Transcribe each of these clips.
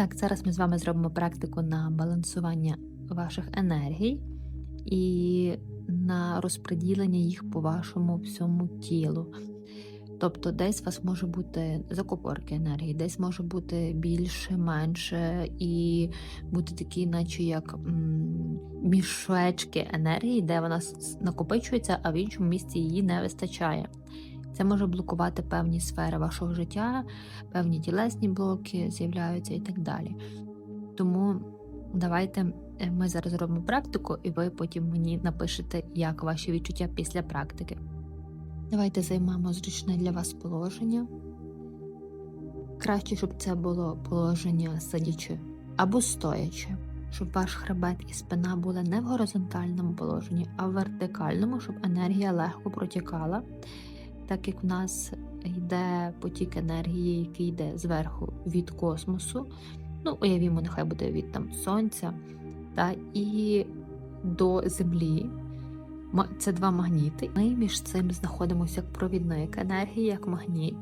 Так, зараз ми з вами зробимо практику на балансування ваших енергій і на розподілення їх по вашому всьому тілу. Тобто, десь у вас може бути закупорки енергії, десь може бути більше, менше, і бути такі, наче як мішечки енергії, де вона накопичується, а в іншому місці її не вистачає. Це може блокувати певні сфери вашого життя, певні тілесні блоки з'являються і так далі. Тому давайте е, ми зараз зробимо практику, і ви потім мені напишете, як ваші відчуття після практики. Давайте займемо зручне для вас положення. Краще, щоб це було положення сидячи або стоячи, щоб ваш хребет і спина були не в горизонтальному положенні, а в вертикальному, щоб енергія легко протікала, так як в нас йде потік енергії, який йде зверху від космосу. Ну, уявімо, нехай буде від там сонця, та і до землі. Це два магніти. Ми між цим знаходимося як провідник енергії, як магніт.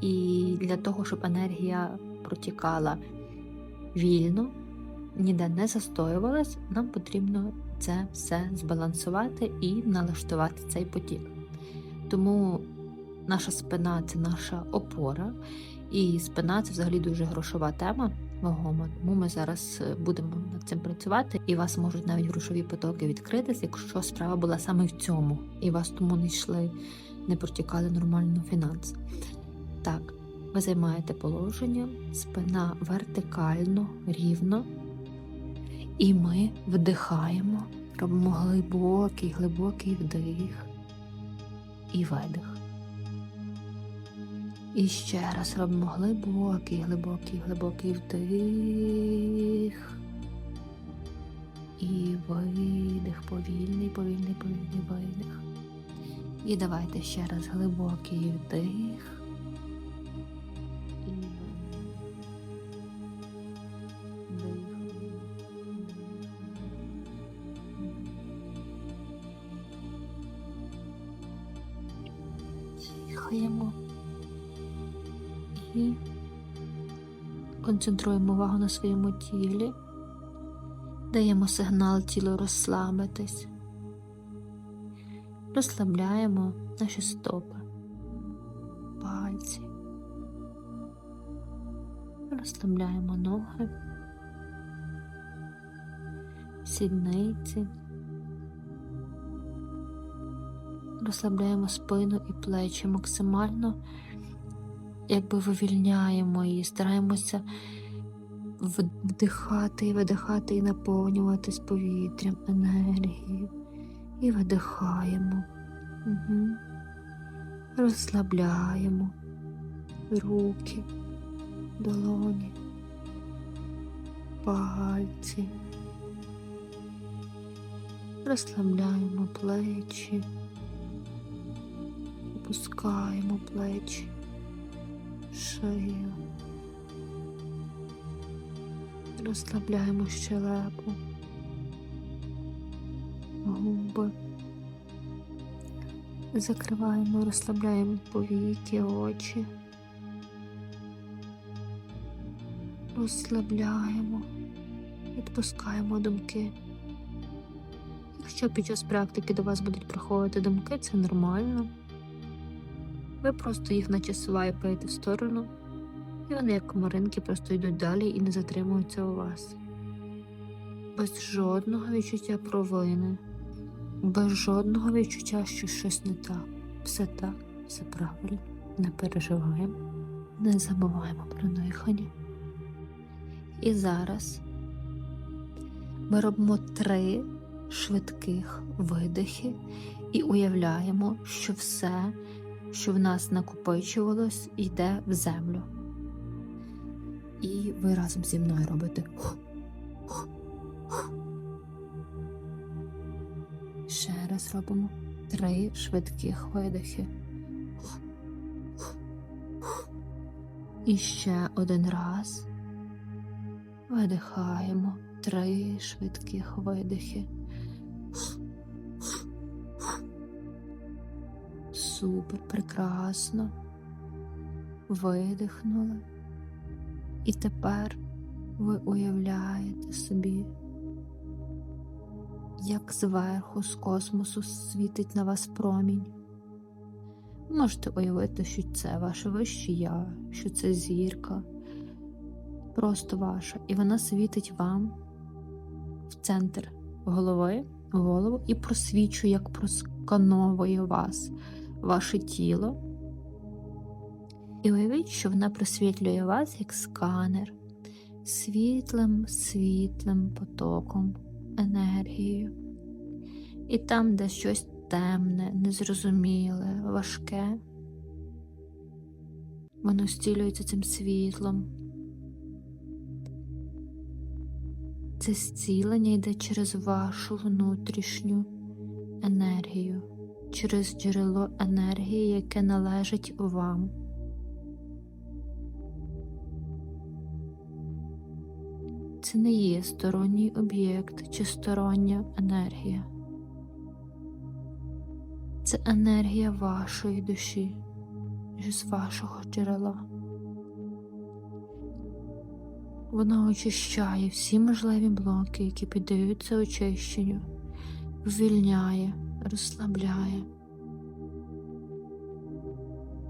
І для того, щоб енергія протікала вільно, ніде не застоювалась, нам потрібно це все збалансувати і налаштувати цей потік. Тому наша спина це наша опора, і спина це взагалі дуже грошова тема вагома. Тому ми зараз е, будемо над цим працювати, і вас можуть навіть грошові потоки відкритись, якщо справа була саме в цьому, і вас тому не йшли, не протікали нормально фінанси. Так, ви займаєте положення, спина вертикально, рівно, і ми вдихаємо, робимо глибокий, глибокий вдих і видих. І ще раз робимо глибокий, глибокий, глибокий вдих. І видих, повільний, повільний, повільний видих. І давайте ще раз глибокий вдих. І концентруємо увагу на своєму тілі, даємо сигнал тілу розслабитись, розслабляємо наші стопи, пальці, розслабляємо ноги, сідниці, розслабляємо спину і плечі максимально якби вивільняємо її, стараємося вдихати і видихати, і наповнюватись повітрям, енергією. І видихаємо. Угу. Розслабляємо руки, долоні, пальці. Розслабляємо плечі, опускаємо плечі шию. Розслабляємо щелепу, губи. Закриваємо, розслабляємо повіки, очі. Розслабляємо, відпускаємо думки. Якщо під час практики до вас будуть приходити думки, це нормально. Ви просто їх наче свайпаєте в сторону, і вони, як комаринки, просто йдуть далі і не затримуються у вас. Без жодного відчуття провини, без жодного відчуття, що щось не так. Все так, все правильно. Не переживаємо, не забуваємо про дихання. І зараз ми робимо три швидких видихи і уявляємо, що все що в нас накопичувалось, йде в землю. І ви разом зі мною робите. Ще раз робимо три швидких видихи. І ще один раз видихаємо три швидких видихи. Супер, прекрасно. Видихнули. І тепер Ви уявляєте собі, як зверху з космосу світить на вас промінь. Можете уявити, що це ваше вище я, що це зірка, просто ваша, і вона світить вам в центр голови, голову і просвічує, як проскановує вас, ваше тіло. І уявіть, що вона просвітлює вас як сканер світлим, світлим потоком, енергією. І там, де щось темне, незрозуміле, важке, воно стілюється цим світлом. Це зцілення йде через вашу внутрішню енергію, через джерело енергії, яке належить вам. Це не є сторонній об'єкт чи стороння енергія. Це енергія вашої душі, з вашого джерела. Вона очищає всі можливі блоки, які піддаються очищенню, ввільняє, розслабляє.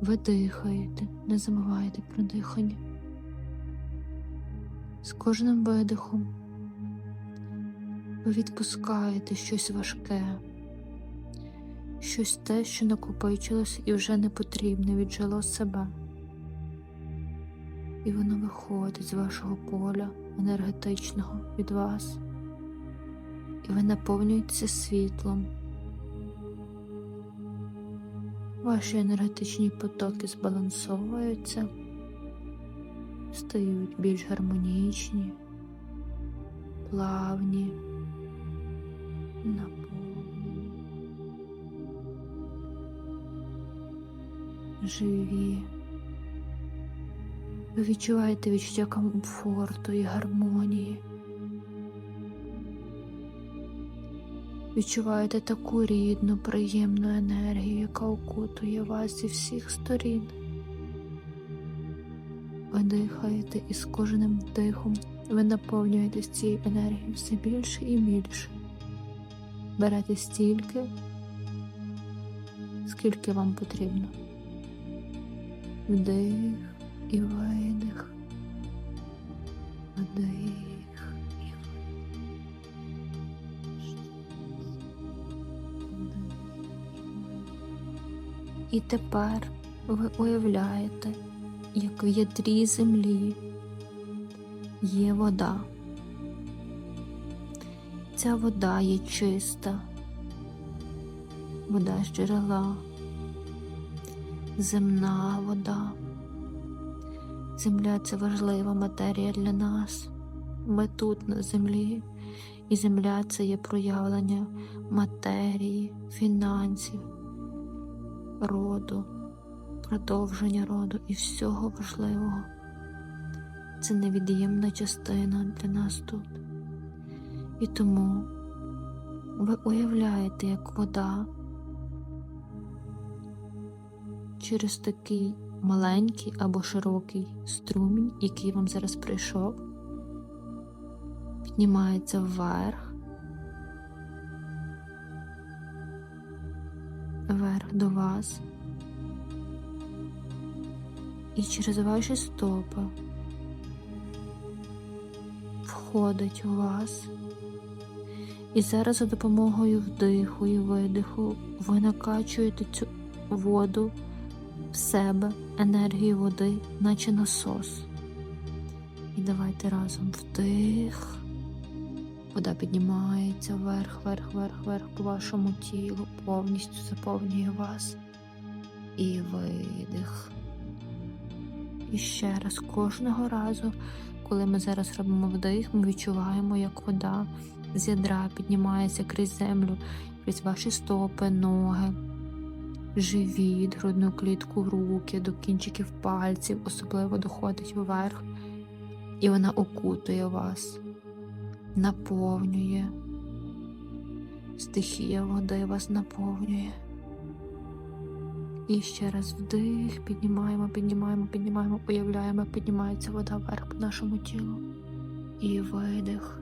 Ви дихаєте, не забувайте про дихання. З кожним видихом ви відпускаєте щось важке, щось те, що накопичилось і вже не потрібне, віджило себе. І воно виходить з вашого поля енергетичного від вас, і ви наповнюєтеся світлом. Ваші енергетичні потоки збалансовуються стають більш гармонічні, плавні, наповнені, живі. Ви відчуваєте відчуття комфорту і гармонії. Відчуваєте таку рідну, приємну енергію, яка окутує вас зі всіх сторін. Ви дихаєте і з кожним дихом ви наповнюєтесь цією енергією все більше і більше. Берете стільки, скільки вам потрібно. Вдих і видих. І тепер ви уявляєте як в ядрі землі є вода. Ця вода є чиста, вода з джерела, земна вода. Земля це важлива матерія для нас. Ми тут на землі, і земля це є проявлення матерії, фінансів, роду продовження роду і всього важливого. Це невід'ємна частина для нас тут. І тому ви уявляєте, як вода через такий маленький або широкий струмінь, який вам зараз прийшов, піднімається вверх, вверх і через ваші стопи входить у вас. І зараз за допомогою вдиху і видиху ви накачуєте цю воду в себе, енергію води, наче насос. І давайте разом вдих. Вода піднімається вверх, вверх, вверх, вверх по вашому тілу, повністю заповнює вас. І видих. І ще раз, кожного разу, коли ми зараз робимо вдих, ми відчуваємо, як вода з ядра піднімається крізь землю, крізь ваші стопи, ноги, живіт, грудну клітку, руки, до кінчиків пальців, особливо доходить вверх, і вона окутує вас, наповнює. Стихія води вас наповнює. І ще раз вдих, піднімаємо, піднімаємо, піднімаємо, уявляємо, піднімається вода вверх по нашому тілу. І видих.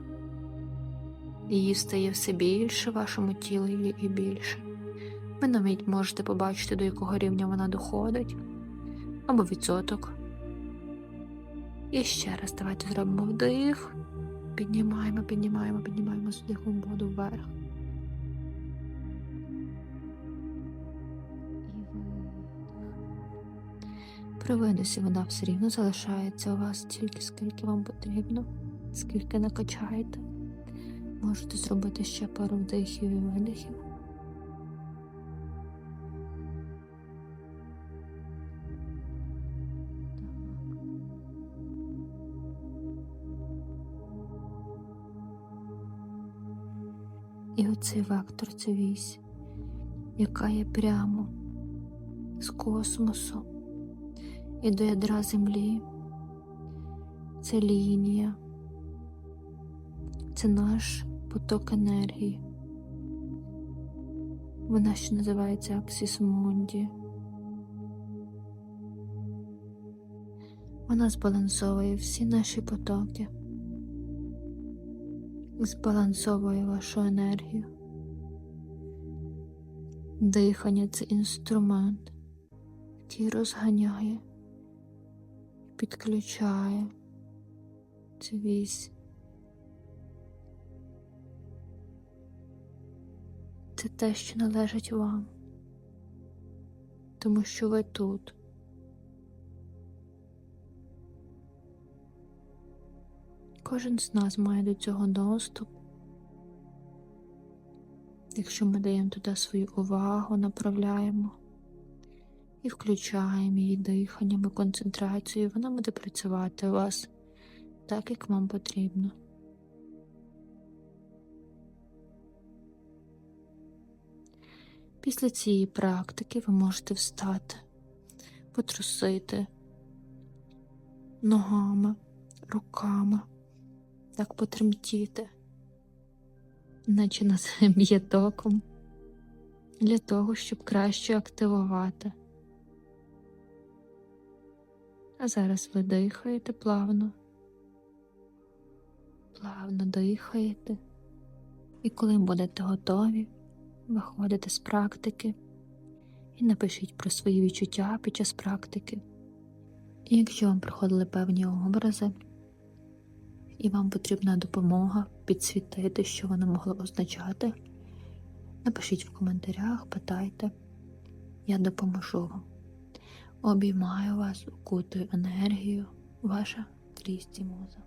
Її стає все більше в вашому тілі і більше. Ви навіть можете побачити, до якого рівня вона доходить, або відсоток. І ще раз давайте зробимо вдих. Піднімаємо, піднімаємо, піднімаємо з вдихом воду вверх. При вода все рівно залишається у вас тільки скільки вам потрібно, скільки накачаєте. Можете зробити ще пару вдихів і видихів. І оцей вектор це вісь, яка є прямо з космосу і до ядра землі. Це лінія, це наш поток енергії. Вона ще називається Аксіс Мунді. Вона збалансовує всі наші потоки, збалансовує вашу енергію. Дихання це інструмент, який розганяє, підключає цю вісь. Це те, що належить вам, тому що ви тут. Кожен з нас має до цього доступ. Якщо ми даємо туди свою увагу, направляємо і включаємо її диханням і концентрацією, вона буде працювати у вас так, як вам потрібно. Після цієї практики ви можете встати, потрусити ногами, руками, так потремтіти, наче нас б'є током, для того, щоб краще активувати. А зараз ви дихаєте плавно, плавно дихаєте, і коли будете готові, виходите з практики і напишіть про свої відчуття під час практики. І якщо вам приходили певні образи, і вам потрібна допомога підсвітити, що воно могло означати, напишіть в коментарях, питайте, я допоможу вам. Обіймаю вас, укутую енергію, ваша Крісті Муза.